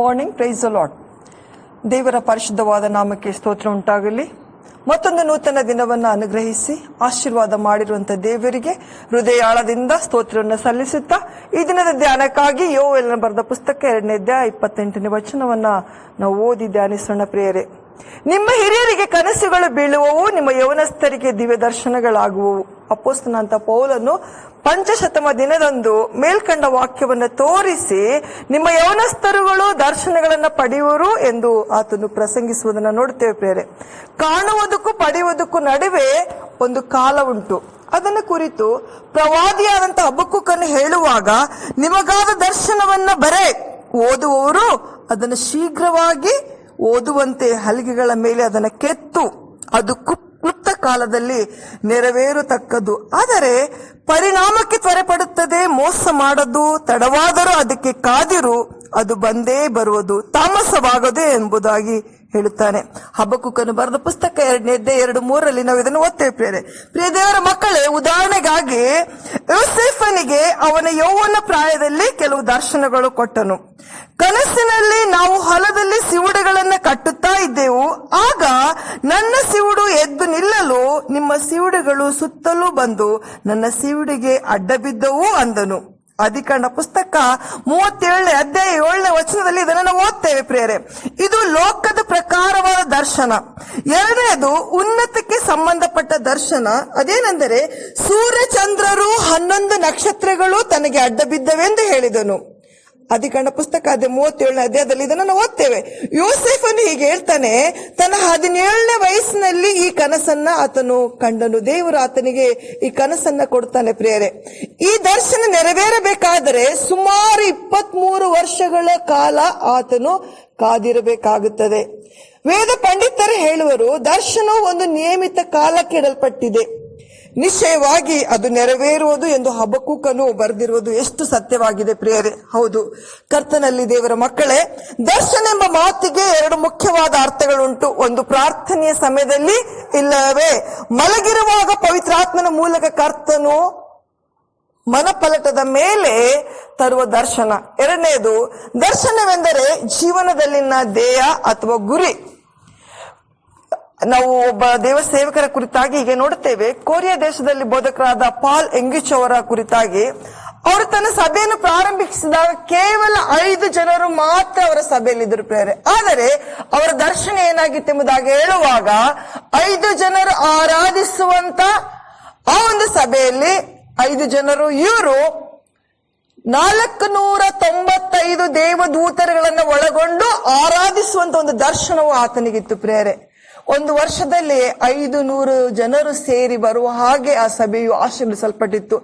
Morning praise Lord ದೇವರ ಪರಿಶುದ್ಧವಾದ ನಾಮಕ್ಕೆ ಸ್ತೋತ್ರ ಉಂಟಾಗಲಿ. ಮತ್ತೊಂದು ನೂತನ ದಿನವನ್ನು ಅನುಗ್ರಹಿಸಿ, ಆಶೀರ್ವಾದ ಮಾಡಿರುವಂಥ ದೇವರಿಗೆ ಹೃದಯಾಳದಿಂದ ಸ್ತೋತ್ರವನ್ನು ಸಲ್ಲಿಸುತ್ತಾ, ಈ ದಿನದ ಧ್ಯಾನಕ್ಕಾಗಿ ಯೋವೆಲ್ನ ಬರೆದ ಪುಸ್ತಕ ಎರಡನೇ ಅಧ್ಯಾಯ ಇಪ್ಪತ್ತೆಂಟನೇ ವಚನವನ್ನು ನಾವು ಓದಿ ಧ್ಯಾನಿಸೋಣ ಪ್ರಿಯರೇ. ನಿಮ್ಮ ಹಿರಿಯರಿಗೆ ಕನಸುಗಳು ಬೀಳುವವು, ನಿಮ್ಮ ಯೌವನಸ್ಥರಿಗೆ ದಿವ್ಯ ದರ್ಶನಗಳಾಗುವವು. ಅಪ್ಪೋಸ್ತನಂತ ಪೌಲನ್ನು ಪಂಚಶತಮ ದಿನದಂದು ಮೇಲ್ಕಂಡ ವಾಕ್ಯವನ್ನು ತೋರಿಸಿ, ನಿಮ್ಮ ಯೌನಸ್ಥರುಗಳು ದರ್ಶನಗಳನ್ನು ಪಡೆಯುವರು ಎಂದು ಆತನು ಪ್ರಸಂಗಿಸುವುದನ್ನು ನೋಡುತ್ತೇವೆ ಪ್ರೇರೆ ಕಾಣುವುದಕ್ಕೂ ಪಡೆಯುವುದಕ್ಕೂ ನಡುವೆ ಒಂದು ಕಾಲ ಉಂಟು. ಅದನ್ನು ಕುರಿತು ಪ್ರವಾದಿಯಾದಂತ ಹಬ್ಬಕ್ಕನ್ನು ಹೇಳುವಾಗ, ನಿಮಗಾದ ದರ್ಶನವನ್ನ ಬರೆ ಓದುವವರು ಅದನ್ನು ಶೀಘ್ರವಾಗಿ ಓದುವಂತೆ ಹಲಿಗೆಗಳ ಮೇಲೆ ಅದನ್ನು ಕೆತ್ತು. ಅದು ಕ್ಲುಪ್ತ ಕಾಲದಲ್ಲಿ ನೆರವೇರತಕ್ಕದ್ದು. ಆದರೆ ಪರಿಣಾಮಕ್ಕೆ ತ್ವರೆಪಡುತ್ತದೆ, ಮೋಸ ಮಾಡದು, ತಡವಾದರೂ ಅದಕ್ಕೆ ಕಾದಿರು, ಅದು ಬಂದೇ ಬರುವುದು, ತಾಮಸವಾಗದೆ ಎಂಬುದಾಗಿ ಹೇಳುತ್ತಾನೆ. ಹಬ್ಬಕುಕ್ಕನ್ನು ಬರೆದ ಪುಸ್ತಕ ಎರಡನೇ ಎರಡು ಮೂರರಲ್ಲಿ ನಾವು ಇದನ್ನು ಓದ್ತೇವೆ ಪ್ರಿಯರೇ. ಪ್ರಿಯ ದೇವರ ಮಕ್ಕಳೇ, ಉದಾಹರಣೆಗಾಗಿ ಯೋಸೆಫನಿಗೆ ಅವನ ಯೌವನ ಪ್ರಾಯದಲ್ಲಿ ಕೆಲವು ದರ್ಶನಗಳು ಕೊಟ್ಟನು. ಕನಸಿನಲ್ಲಿ ನಾವು ಹೊಲದಲ್ಲಿ ಸಿವುಡುಗಳನ್ನ ಕಟ್ಟುತ್ತಾ ಇದ್ದೆವು. ಆಗ ನನ್ನ ಸಿವುಡು ಎದ್ದು ನಿಲ್ಲಲು ನಿಮ್ಮ ಸಿವುಡುಗಳು ಸುತ್ತಲೂ ಬಂದು ನನ್ನ ಸಿವುಡಿಗೆ ಅಡ್ಡ ಬಿದ್ದವು ಅಂದನು. ಅಧಿಕರಣ ಪುಸ್ತಕ ಮೂವತ್ತೇಳನೇ ಅಧ್ಯಾಯ ಏಳನೇ ವಚನದಲ್ಲಿ ಇದನ್ನು ನಾವು ಓದ್ತೇವೆ ಪ್ರೇರೆ ಇದು ಲೋಕದ ಪ್ರಕಾರವಾದ ದರ್ಶನ. ಎರಡನೇದು ಉನ್ನತಕ್ಕೆ ಸಂಬಂಧಪಟ್ಟ ದರ್ಶನ. ಅದೇನೆಂದರೆ ಸೂರ್ಯ ಚಂದ್ರರು ಹನ್ನೊಂದು ನಕ್ಷತ್ರಗಳು ತನಗೆ ಅಡ್ಡ ಬಿದ್ದವೆಂದು ಹೇಳಿದನು. ಅಧಿಕರಣ ಪುಸ್ತಕ ಅದೇ ಮೂವತ್ತೇಳನೇ ಅಧ್ಯಾಯದಲ್ಲಿ ಇದನ್ನು ನಾವು ಓದ್ತೇವೆ. ಯೋಸೆಫನು ಹೀಗೆ ಹೇಳ್ತಾನೆ, ತನ್ನ ಹದಿನೇಳನೇ ವಯಸ್ಸಿನಲ್ಲಿ ಈ ಕನಸನ್ನ ಆತನು ಕಂಡನು. ದೇವರು ಆತನಿಗೆ ಈ ಕನಸನ್ನ ಕೊಡ್ತಾನೆ ಪ್ರಿಯರೇ. ಈ ದರ್ಶನ ನೆರವೇರಬೇಕಾದರೆ ಸುಮಾರು ಇಪ್ಪತ್ಮೂರು ವರ್ಷಗಳ ಕಾಲ ಆತನು ಕಾದಿರಬೇಕಾಗುತ್ತದೆ. ವೇದ ಪಂಡಿತರು ಹೇಳುವರು, ದರ್ಶನವು ಒಂದು ನಿಯಮಿತ ಕಾಲಕ್ಕೆ ಇಡಲ್ಪಟ್ಟಿದೆ ನಿಶ್ಚಯವಾಗಿ ಅದು ನೆರವೇರುವುದು ಎಂದು ಹಬಕುಕನು ಬರೆದಿರುವುದು ಎಷ್ಟು ಸತ್ಯವಾಗಿದೆ ಪ್ರಿಯರೇ. ಹೌದು, ಕರ್ತನಲ್ಲಿ ದೇವರ ಮಕ್ಕಳೇ, ದರ್ಶನ ಎಂಬ ಮಾತಿಗೆ ಎರಡು ಮುಖ್ಯವಾದ ಅರ್ಥಗಳುಂಟು. ಒಂದು ಪ್ರಾರ್ಥನೆಯ ಸಮಯದಲ್ಲಿ ಇಲ್ಲವೇ? ಮಲಗಿರುವಾಗ ಪವಿತ್ರಾತ್ಮನ ಮೂಲಕ ಕರ್ತನು ಮನಪಲಟದ ಮೇಲೆ ತರುವ ದರ್ಶನ. ಎರಡನೇದು, ದರ್ಶನವೆಂದರೆ ಜೀವನದಲ್ಲಿನ ದೇಯ ಅಥವಾ ಗುರಿ. ನಾವು ಒಬ್ಬ ದೇವ ಸೇವಕರ ಕುರಿತಾಗಿ ಹೀಗೆ ನೋಡುತ್ತೇವೆ. ಕೊರಿಯಾ ದೇಶದಲ್ಲಿ ಬೋಧಕರಾದ ಪಾಲ್ ಎಂಗಿಚ್ ಅವರ ಕುರಿತಾಗಿ ಅವರು ತನ್ನ ಸಭೆಯನ್ನು ಪ್ರಾರಂಭಿಸಿದಾಗ ಕೇವಲ ಐದು ಜನರು ಮಾತ್ರ ಅವರ ಸಭೆಯಲ್ಲಿದ್ದರು ಪ್ರೇರೆ ಆದರೆ ಅವರ ದರ್ಶನ ಏನಾಗಿತ್ತು ಎಂಬುದಾಗಿ ಹೇಳುವಾಗ ಐದು ಜನರು ಆರಾಧಿಸುವಂತ ಆ ಒಂದು ಸಭೆಯಲ್ಲಿ ಐದು ಜನರು ಇವರು ನಾಲ್ಕು ನೂರ ತೊಂಬತ್ತೈದು ದೇವದೂತರುಗಳನ್ನು ಒಳಗೊಂಡು ಆರಾಧಿಸುವಂತ ಒಂದು ದರ್ಶನವು ಆತನಿಗಿತ್ತು ಪ್ರೇರೆ. ಒಂದು ವರ್ಷದಲ್ಲಿ ಐದು ನೂರು ಜನರು ಸೇರಿ ಬರುವ ಹಾಗೆ ಆ ಸಭೆಯು ಆಶೀರ್ವಿಸಲ್ಪಟ್ಟಿತ್ತು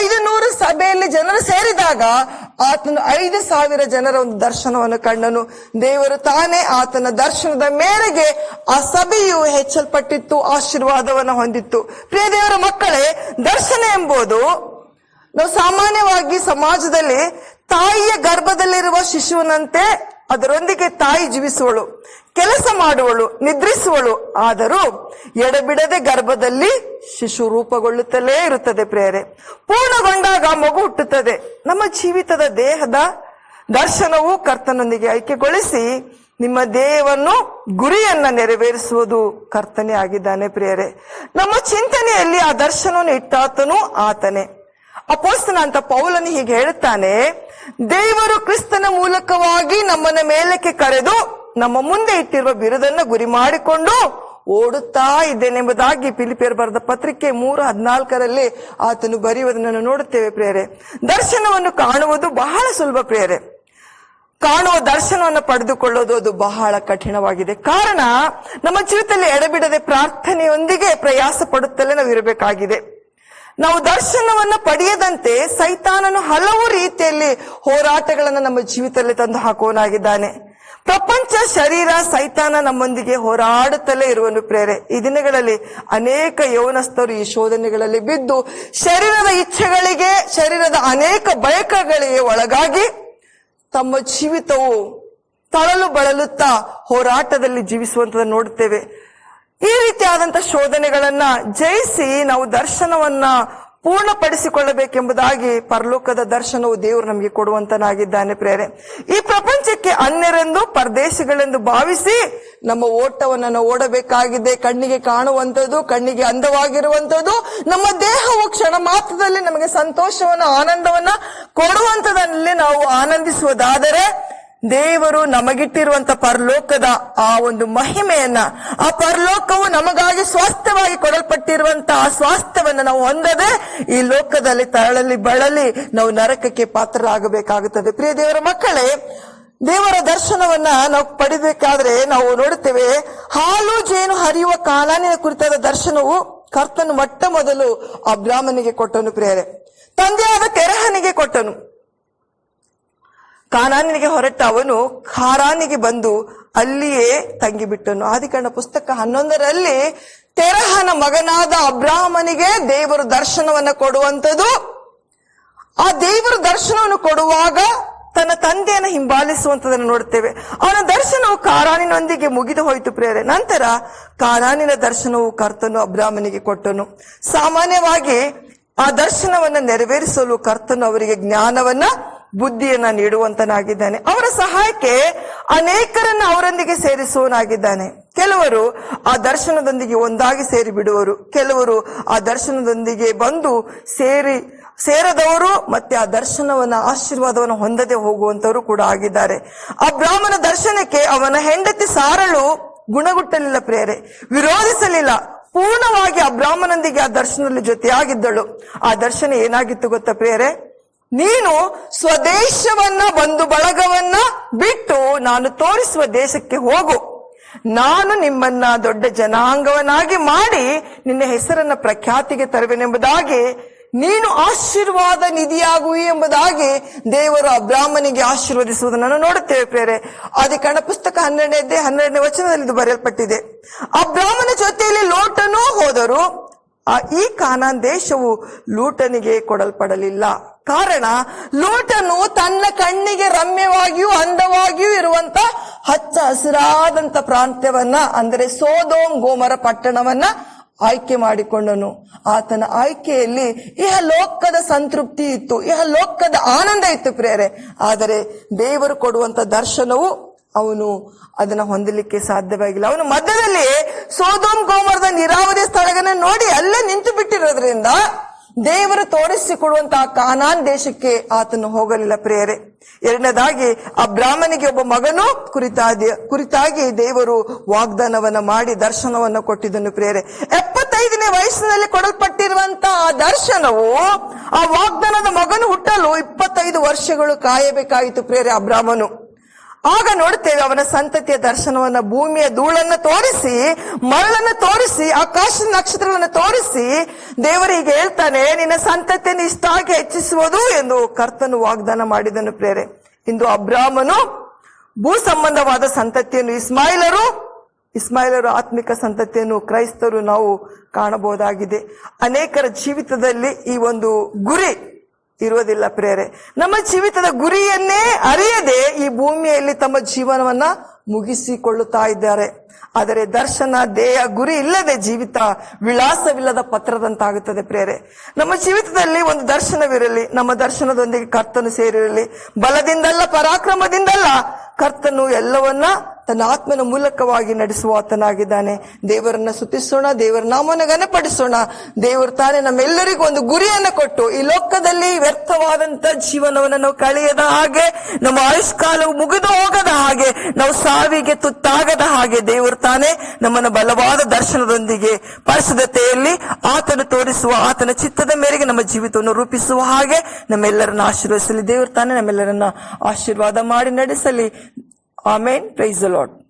ಐದು ನೂರು ಸಭೆಯಲ್ಲಿ ಜನರು ಸೇರಿದಾಗ ಆತನು ಐದು ಸಾವಿರ ಜನರ ಒಂದು ದರ್ಶನವನ್ನು ಕಂಡನು. ದೇವರು ತಾನೇ ಆತನ ದರ್ಶನದ ಮೇರೆಗೆ ಆ ಸಭೆಯು ಹೆಚ್ಚಲ್ಪಟ್ಟಿತ್ತು, ಆಶೀರ್ವಾದವನ್ನು ಹೊಂದಿತ್ತು. ಪ್ರಿಯ ದೇವರ ಮಕ್ಕಳೇ, ದರ್ಶನ ಎಂಬುದು ನಾವು ಸಾಮಾನ್ಯವಾಗಿ ಸಮಾಜದಲ್ಲಿ ತಾಯಿಯ ಗರ್ಭದಲ್ಲಿರುವ ಶಿಶುವಿನಂತೆ ಅದರೊಂದಿಗೆ ತಾಯಿ ಜೀವಿಸುವಳು, ಕೆಲಸ ಮಾಡುವಳು, ನಿದ್ರಿಸುವಳು. ಆದರೂ ಎಡಬಿಡದೆ ಗರ್ಭದಲ್ಲಿ ಶಿಶು ರೂಪಗೊಳ್ಳುತ್ತಲೇ ಇರುತ್ತದೆ ಪ್ರೇರೆ ಪೂರ್ಣಗೊಂಡಾಗ ಮಗು ಹುಟ್ಟುತ್ತದೆ. ನಮ್ಮ ಜೀವಿತದ ದೇಹದ ದರ್ಶನವು ಕರ್ತನೊಂದಿಗೆ ಐಕ್ಯಗೊಳಿಸಿ ನಿಮ್ಮ ದೇಹವನ್ನು ಗುರಿಯನ್ನ ನೆರವೇರಿಸುವುದು ಕರ್ತನೆ ಆಗಿದ್ದಾನೆ ಪ್ರಿಯರೇ. ನಮ್ಮ ಚಿಂತನೆಯಲ್ಲಿ ಆ ದರ್ಶನವನ್ನು ಇಟ್ಟಾತನು ಆತನೇ. ಅಪೋಸ್ತನ ಅಂತ ಪೌಲನು ಹೀಗೆ ಹೇಳುತ್ತಾನೆ, ದೇವರು ಕ್ರಿಸ್ತನ ಮೂಲಕವಾಗಿ ನಮ್ಮನ್ನ ಮೇಲಕ್ಕೆ ಕರೆದು ನಮ್ಮ ಮುಂದೆ ಇಟ್ಟಿರುವ ಬಿರುದನ್ನ ಗುರಿ ಮಾಡಿಕೊಂಡು ಓಡುತ್ತಾ ಇದ್ದೇನೆಂಬುದಾಗಿ ಪಿಲಿಪಿಯರ್ ಬರೆದ ಪತ್ರಿಕೆ ಮೂರು ಹದಿನಾಲ್ಕರಲ್ಲಿ ಆತನು ಬರೆಯುವುದನ್ನು ನೋಡುತ್ತೇವೆ ಪ್ರೇರೆ ದರ್ಶನವನ್ನು ಕಾಣುವುದು ಬಹಳ ಸುಲಭ ಪ್ರೇರೆ ಕಾಣುವ ದರ್ಶನವನ್ನು ಪಡೆದುಕೊಳ್ಳೋದು ಅದು ಬಹಳ ಕಠಿಣವಾಗಿದೆ. ಕಾರಣ, ನಮ್ಮ ಜೀವಿತದಲ್ಲಿ ಎಡಬಿಡದೆ ಪ್ರಾರ್ಥನೆಯೊಂದಿಗೆ ಪ್ರಯಾಸ ಪಡುತ್ತಲೇ ನಾವು ಇರಬೇಕಾಗಿದೆ ನಾವು ದರ್ಶನವನ್ನು ಪಡೆಯದಂತೆ ಸೈತಾನನು ಹಲವು ರೀತಿಯಲ್ಲಿ ಹೋರಾಟಗಳನ್ನು ನಮ್ಮ ಜೀವಿತದಲ್ಲಿ ತಂದು ಹಾಕುವನಾಗಿದ್ದಾನೆ ಪ್ರಪಂಚ ಶರೀರ ಸೈತಾನ ನಮ್ಮೊಂದಿಗೆ ಹೋರಾಡುತ್ತಲೇ ಇರುವನು ಪ್ರೇರೆ. ಈ ದಿನಗಳಲ್ಲಿ ಅನೇಕ ಯೌವನಸ್ಥರು ಈ ಶೋಧನೆಗಳಲ್ಲಿ ಬಿದ್ದು ಶರೀರದ ಇಚ್ಛೆಗಳಿಗೆ, ಶರೀರದ ಅನೇಕ ಬಯಕಗಳಿಗೆ ಒಳಗಾಗಿ ತಮ್ಮ ಜೀವಿತವು ತಳಲು ಬಳಲುತ್ತಾ ಹೋರಾಟದಲ್ಲಿ ಜೀವಿಸುವಂತದ್ದು ನೋಡುತ್ತೇವೆ. ಈ ರೀತಿಯಾದಂತ ಶೋಧನೆಗಳನ್ನ ಜಯಿಸಿ ನಾವು ದರ್ಶನವನ್ನ ಪೂರ್ಣಪಡಿಸಿಕೊಳ್ಳಬೇಕೆಂಬುದಾಗಿ ಪರಲೋಕದ ದರ್ಶನವು ದೇವರು ನಮಗೆ ಕೊಡುವಂತನಾಗಿದ್ದಾನೆ ಪ್ರೇರೆ ಈ ಪ್ರಪಂಚಕ್ಕೆ ಅನ್ಯರೆಂದು, ಪರದೇಶಗಳೆಂದು ಭಾವಿಸಿ ನಮ್ಮ ಓಟವನ್ನು ನಾವು ಓಡಬೇಕಾಗಿದೆ. ಕಣ್ಣಿಗೆ ಕಾಣುವಂಥದ್ದು, ಕಣ್ಣಿಗೆ ಅಂದವಾಗಿರುವಂಥದ್ದು, ನಮ್ಮ ದೇಹವು ಕ್ಷಣ ಮಾತ್ರದಲ್ಲಿ ನಮಗೆ ಸಂತೋಷವನ್ನ, ಆನಂದವನ್ನ ಕೊಡುವಂಥದ್ದಲ್ಲಿ ನಾವು ಆನಂದಿಸುವುದಾದರೆ ದೇವರು ನಮಗಿಟ್ಟಿರುವಂತ ಪರಲೋಕದ ಆ ಒಂದು ಮಹಿಮೆಯನ್ನ, ಆ ಪರಲೋಕವು ನಮಗಾಗಿ ಸ್ವಾಸ್ಥ್ಯವಾಗಿ ಕೊಡಲ್ಪಟ್ಟಿರುವಂತ ಆ ಸ್ವಾಸ್ಥ್ಯವನ್ನ ನಾವು ಹೊಂದದೆ ಈ ಲೋಕದಲ್ಲಿ ತರಳಲಿ, ಬಳಲಿ ನಾವು ನರಕಕ್ಕೆ ಪಾತ್ರರಾಗಬೇಕಾಗುತ್ತದೆ. ಪ್ರಿಯ ದೇವರ ಮಕ್ಕಳೇ, ದೇವರ ದರ್ಶನವನ್ನ ನಾವು ಪಡಿಬೇಕಾದ್ರೆ ನಾವು ನೋಡುತ್ತೇವೆ, ಹಾಲು ಜೇನು ಹರಿಯುವ ಕಾಲಾನಿನ ಕುರಿತಾದ ದರ್ಶನವು ಕರ್ತನು ಮೊಟ್ಟ ಮೊದಲು ಆ ಬ್ರಾಹ್ಮಣಿಗೆ ಕೊಟ್ಟನು ಪ್ರಿಯರೇ. ತಂದೆಯಾದ ಕೆರಹನಿಗೆ ಕೊಟ್ಟನು. ಕಾನಾನಿಗೆ ಹೊರಟ ಅವನು ಖಾರಾನಿಗೆ ಬಂದು ಅಲ್ಲಿಯೇ ತಂಗಿಬಿಟ್ಟನು. ಆದಿಕಾಂಡ ಪುಸ್ತಕ ಹನ್ನೊಂದರಲ್ಲಿ ತೆರಹನ ಮಗನಾದ ಅಬ್ರಾಹ್ಮನಿಗೆ ದೇವರು ದರ್ಶನವನ್ನ ಕೊಡುವಂಥದ್ದು. ಆ ದೇವರ ದರ್ಶನವನ್ನು ಕೊಡುವಾಗ ತನ್ನ ತಂದೆಯನ್ನು ಹಿಂಬಾಲಿಸುವಂತದನ್ನು ನೋಡುತ್ತೇವೆ. ಅವನ ದರ್ಶನವು ಕಾರಾನಿನೊಂದಿಗೆ ಮುಗಿದು ಹೋಯಿತು ಪ್ರೇರೆ ನಂತರ ಕಾರಾನಿನ ದರ್ಶನವು ಕರ್ತನು ಅಬ್ರಾಹ್ಮನಿಗೆ ಕೊಟ್ಟನು. ಸಾಮಾನ್ಯವಾಗಿ ಆ ದರ್ಶನವನ್ನು ನೆರವೇರಿಸಲು ಕರ್ತನು ಅವರಿಗೆ ಜ್ಞಾನವನ್ನ ಬುದ್ಧಿಯನ್ನ ನೀಡುವಂತನಾಗಿದ್ದಾನೆ. ಅವರ ಸಹಾಯಕ್ಕೆ ಅನೇಕರನ್ನ ಅವರೊಂದಿಗೆ ಸೇರಿಸುವನಾಗಿದ್ದಾನೆ ಕೆಲವರು ಆ ದರ್ಶನದೊಂದಿಗೆ ಒಂದಾಗಿ ಸೇರಿ ಬಿಡುವರು. ಕೆಲವರು ಆ ದರ್ಶನದೊಂದಿಗೆ ಬಂದು ಸೇರಿ, ಸೇರದವರು ಮತ್ತೆ ಆ ದರ್ಶನವನ್ನ, ಆಶೀರ್ವಾದವನ್ನು ಹೊಂದದೆ ಹೋಗುವಂತವರು ಕೂಡ ಆಗಿದ್ದಾರೆ. ಆ ಬ್ರಾಹ್ಮಣ ದರ್ಶನಕ್ಕೆ ಅವನ ಹೆಂಡತಿ ಸಾರಳು ಗುಣಗುಟ್ಟಲಿಲ್ಲ ಪ್ರೇರೆ ವಿರೋಧಿಸಲಿಲ್ಲ. ಪೂರ್ಣವಾಗಿ ಆ ಬ್ರಾಹ್ಮಣನೊಂದಿಗೆ ಆ ದರ್ಶನದಲ್ಲಿ ಜೊತೆಯಾಗಿದ್ದಳು. ಆ ದರ್ಶನ ಏನಾಗಿತ್ತು ಗೊತ್ತಾ ಪ್ರೇರೆ ನೀನು ಸ್ವದೇಶವನ್ನ ಬಂದು ಬಳಗವನ್ನ ಬಿಟ್ಟು ನಾನು ತೋರಿಸುವ ದೇಶಕ್ಕೆ ಹೋಗು. ನಾನು ನಿಮ್ಮನ್ನ ದೊಡ್ಡ ಜನಾಂಗವನ್ನಾಗಿ ಮಾಡಿ ನಿನ್ನ ಹೆಸರನ್ನ ಪ್ರಖ್ಯಾತಿಗೆ ತರುವೆನೆಂಬುದಾಗಿ, ನೀನು ಆಶೀರ್ವಾದ ನಿಧಿಯಾಗುವಿ ಎಂಬುದಾಗಿ ದೇವರು ಅಬ್ರಾಹ್ಮನಿಗೆ ಆಶೀರ್ವದಿಸುವುದನ್ನು ನೋಡುತ್ತೇವೆ ಪ್ರೇರೆ ಆದಿಕಾಂಡ ಪುಸ್ತಕ ಹನ್ನೆರಡನೇ ಹನ್ನೆರಡನೇ ವಚನದಲ್ಲಿ ಇದು ಬರೆಯಲ್ಪಟ್ಟಿದೆ. ಅಬ್ರಾಹ್ಮನ ಜೊತೆಯಲ್ಲಿ ಲೋಟನೂ ಹೋದರು, ಆ ಈ ಕಾನಾನ್ ದೇಶವು ಲೂಟನಿಗೆ ಕೊಡಲ್ಪಡಲಿಲ್ಲ. ಕಾರಣ, ಲೋಟನು ತನ್ನ ಕಣ್ಣಿಗೆ ರಮ್ಯವಾಗಿಯೂ ಅಂದವಾಗಿಯೂ ಇರುವಂತ ಹಚ್ಚ ಹಸಿರಾದಂತ ಪ್ರಾಂತ್ಯವನ್ನ, ಅಂದರೆ ಸೋದೋಮ್ ಗೋಮರ ಪಟ್ಟಣವನ್ನ ಆಯ್ಕೆ ಮಾಡಿಕೊಂಡನು. ಆತನ ಆಯ್ಕೆಯಲ್ಲಿ ಇಹ ಲೋಕದ ಸಂತೃಪ್ತಿ ಇತ್ತು ಇಹ ಲೋಕದ ಆನಂದ ಇತ್ತು ಪ್ರೇರೆ. ಆದರೆ ದೇವರು ಕೊಡುವಂತ ದರ್ಶನವು ಅವನು ಅದನ್ನ ಹೊಂದಲಿಕ್ಕೆ ಸಾಧ್ಯವಾಗಿಲ್ಲ. ಅವನು ಮಧ್ಯದಲ್ಲಿ ಸೋದೋಮ್ ಗೋಮರದ ನೀರಾವರಿ ಸ್ಥಳಗಳನ್ನ ನೋಡಿ ಅಲ್ಲೇ ನಿಂತು ಬಿಟ್ಟಿರೋದ್ರಿಂದ ದೇವರು ತೋರಿಸಿಕೊಡುವಂತಹ ಕಾನಾನ್ ದೇಶಕ್ಕೆ ಆತನು ಹೋಗಲಿಲ್ಲ ಪ್ರೇರೆ ಎರಡನೇದಾಗಿ ಆ ಬ್ರಾಹ್ಮಣಿಗೆ ಒಬ್ಬ ಮಗನು ಕುರಿತಾದ ಕುರಿತಾಗಿ ದೇವರು ವಾಗ್ದಾನವನ್ನ ಮಾಡಿ ದರ್ಶನವನ್ನು ಕೊಟ್ಟಿದ್ದನ್ನು ಪ್ರೇರೆ ಎಪ್ಪತ್ತೈದನೇ ವಯಸ್ಸಿನಲ್ಲಿ ಕೊಡಲ್ಪಟ್ಟಿರುವಂತಹ ಆ ದರ್ಶನವು, ಆ ವಾಗ್ದಾನದ ಮಗನು ಹುಟ್ಟಲು ಇಪ್ಪತ್ತೈದು ವರ್ಷಗಳು ಕಾಯಬೇಕಾಯಿತು ಪ್ರೇರೆ ಆ ಬ್ರಾಹ್ಮನು ಆಗ ನೋಡ್ತೇವೆ ಅವನ ಸಂತತಿಯ ದರ್ಶನವನ್ನ, ಭೂಮಿಯ ಧೂಳನ್ನು ತೋರಿಸಿ, ಮರಳನ್ನು ತೋರಿಸಿ, ಆಕಾಶ ನಕ್ಷತ್ರವನ್ನು ತೋರಿಸಿ, ದೇವರಿಗೆ ಹೇಳ್ತಾನೆ, ನಿನ್ನ ಸಂತತಿಯನ್ನು ಇಷ್ಟಾಗಿ ಹೆಚ್ಚಿಸುವುದು ಎಂದು ಕರ್ತನು ವಾಗ್ದಾನ ಮಾಡಿದನು ಪ್ರೇರೆ. ಇಂದು ಅಬ್ರಾಹ್ಮನು ಭೂ ಸಂಬಂಧವಾದ ಸಂತತಿಯನ್ನು, ಇಸ್ಮಾಯಿಲರು ಇಸ್ಮಾಯಿಲರು ಆತ್ಮಿಕ ಸಂತತಿಯನ್ನು, ಕ್ರೈಸ್ತರು ನಾವು ಕಾಣಬಹುದಾಗಿದೆ. ಅನೇಕರ ಜೀವಿತದಲ್ಲಿ ಈ ಒಂದು ಗುರಿ ಇರುವುದಿಲ್ಲ ಪ್ರೇರೆ. ನಮ್ಮ ಜೀವಿತದ ಗುರಿಯನ್ನೇ ಅರಿಯದೆ ಈ ಭೂಮಿಯಲ್ಲಿ ತಮ್ಮ ಜೀವನವನ್ನ ಮುಗಿಸಿಕೊಳ್ಳುತ್ತಾ ಇದ್ದಾರೆ. ಆದರೆ ದರ್ಶನ, ದೇಹ, ಗುರಿ ಇಲ್ಲದೆ ಜೀವಿತ ವಿಳಾಸವಿಲ್ಲದ ಪತ್ರದಂತಾಗುತ್ತದೆ ಪ್ರೇರೆ ನಮ್ಮ ಜೀವಿತದಲ್ಲಿ ಒಂದು ದರ್ಶನವಿರಲಿ, ನಮ್ಮ ದರ್ಶನದೊಂದಿಗೆ ಕರ್ತನು ಸೇರಿರಲಿ, ಬಲದಿಂದಲ್ಲ, ಪರಾಕ್ರಮದಿಂದಲ್ಲ ಕರ್ತನು ಎಲ್ಲವನ್ನ ತನ್ನ ಆತ್ಮನ ಮೂಲಕವಾಗಿ ನಡೆಸುವ ಆತನಾಗಿದ್ದಾನೆ. ದೇವರನ್ನ ಸುತಿಸೋಣ ದೇವರ ನಾಮನ ಘನಪಡಿಸೋಣ. ದೇವರು ತಾನೇ ನಮ್ಮೆಲ್ಲರಿಗೂ ಒಂದು ಗುರಿಯನ್ನು ಕೊಟ್ಟು ಈ ಲೋಕದಲ್ಲಿ ವ್ಯರ್ಥವಾದಂತ ಜೀವನವನ್ನು ನಾವು ಕಳೆಯದ ಹಾಗೆ, ನಮ್ಮ ಆಯುಷ್ಕಾಲವು ಮುಗಿದು ಹೋಗದ ಹಾಗೆ, ನಾವು ಸಾವಿಗೆ ತುತ್ತಾಗದ ಹಾಗೆ ದೇವರು ತಾನೇ ನಮ್ಮನ್ನು ಬಲವಾದ ದರ್ಶನದೊಂದಿಗೆ ಪರಿಶುದ್ಧತೆಯಲ್ಲಿ ಆತನು ತೋರಿಸುವ, ಆತನ ಚಿತ್ತದ ಮೇರೆಗೆ ನಮ್ಮ ಜೀವಿತವನ್ನು ರೂಪಿಸುವ ಹಾಗೆ ನಮ್ಮೆಲ್ಲರನ್ನ ಆಶೀರ್ವದಿಸಲಿ. ದೇವರ್ತಾನೆ ತಾನೇ ನಮ್ಮೆಲ್ಲರನ್ನ ಆಶೀರ್ವಾದ ಮಾಡಿ ನಡೆಸಲಿ. ಆಮೇನ್. Price lord